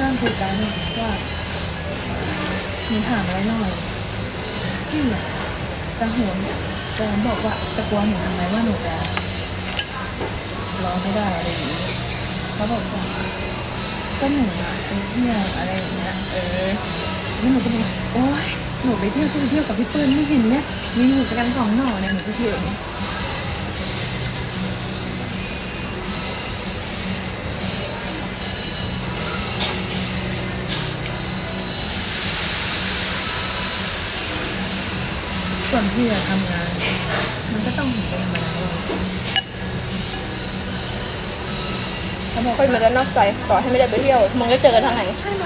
นั่งคุยกันว่ามีถามอะไรหน่อยพี่ตะหวนตะหวนบอกว่าตะกลัหนูทำไมว่าหนูจะร้องไม่ได้อะไรอย่างนี้เขาบอกว่าก็หนูเป็นเพื่ออะไรอย่างเงี้ยเออแล้วหนูก็บอกโอ๊ย หนูไปเที่ยวที่ไปเที่ยวกับพี่เปิ้ลไม่เห็นเนี่ยมีหนูกันสองหน่อเนี่ยหนูไปเที่ยวอย่างเงี้ยส่วนพี่อะทำงาน มันก็ต้องเห็นเป็นธรรมดาว่าเขาบอกคนมันจะนอกใจต่อให้ไม่ได้ไปเที่ยวมึงก็เจอกันทางไหน ใช่ไหม